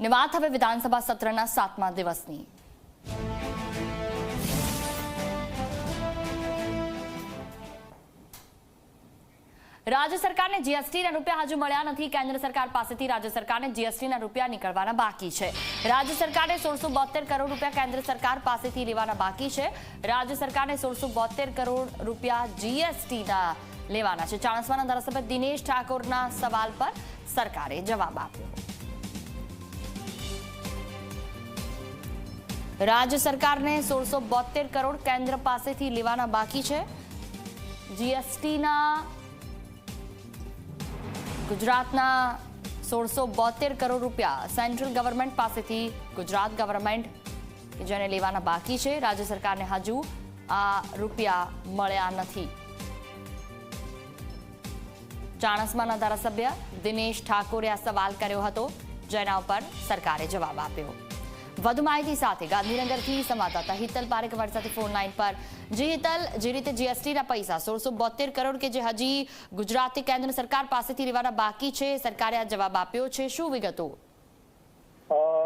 ને વાત હવે વિધાનસભા સત્રના સાતમા દિવસની. રાજ્ય સરકારને જીએસટીના રૂપિયા હજુ મળ્યા નથી. કેન્દ્ર સરકાર પાસેથી રાજ્ય સરકારને જીએસટીના રૂપિયા નીકળવાના બાકી છે. રાજ્ય સરકારે સોળસો કરોડ રૂપિયા કેન્દ્ર સરકાર પાસેથી લેવાના બાકી છે. રાજ્ય સરકારને સોળસો કરોડ રૂપિયા જીએસટીના લેવાના છે. ચાણસવાના ધારાસભ્ય દિનેશ ઠાકોરના સવાલ પર સરકારે જવાબ આપ્યો. રાજ્ય સરકારને સોળસો બોતેર કરોડ કેન્દ્ર પાસેથી લેવાના બાકી છે. જીએસટીના ગુજરાતના સોળસો બોતેર કરોડ રૂપિયા સેન્ટ્રલ ગવર્મેન્ટ પાસેથી ગુજરાત ગવર્મેન્ટ જેને લેવાના બાકી છે. રાજ્ય સરકારને હજુ આ રૂપિયા મળ્યા નથી. ચાણસમાના ધારાસભ્ય દિનેશ ઠાકોરે આ સવાલ કર્યો હતો, જેના ઉપર સરકારે જવાબ આપ્યો. વધુ માહિતી સાથે ગાંધીનગરથી સંવાદદાતા હિતલ પારેખ અમારી સાથે ફોન લાઈન પર. જી હિતલ, જે રીતે જીએસટીના પૈસા સોળસો બોતેર કરોડ કે જે હજી ગુજરાતી કેન્દ્ર સરકાર પાસેથી લેવાના બાકી છે, સરકારે આ જવાબ આપ્યો છે, શું વિગતો?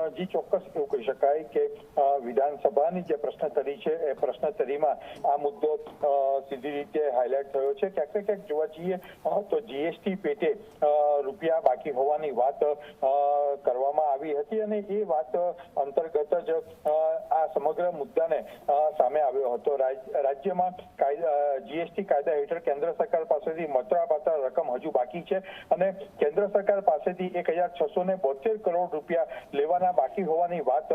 જી ચોક્કસ એવું કહી શકાય કે વિધાનસભાની જે પ્રશ્નતરી છે, એ પ્રશ્નતરીમાં આ મુદ્દો સીધી રીતે હાઇલાઇટ થયો છે. ક્યાંક ને ક્યાંક જોવા જઈએ તો જીએસટી પેટે રૂપિયા બાકી હોવાની વાત કરવામાં આવી હતી અને એ વાત અંતર્ગત જ આ સમગ્ર મુદ્દાને સામે આવ્યો હતો. રાજ- રાજ્યમાં જીએસટી કાયદા હેઠળ કેન્દ્ર સરકાર પાસેથી મતરાપાત્ર રકમ હજુ બાકી છે અને કેન્દ્ર સરકાર પાસેથી એક હજાર છસો ને બોતેર કરોડ રૂપિયા લેવાના બાકી હોવાની વાત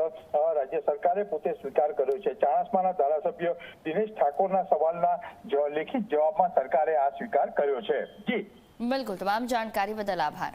રાજ્ય સરકારે પોતે સ્વીકાર કર્યો છે. ચાણસ્માના ધારાસભ્ય દિનેશ ઠાકોરના સવાલના લેખિત જવાબમાં સરકારે આ સ્વીકાર કર્યો છે. જી. બિલકુલ. તમામ જાણકારી બદલ આભાર.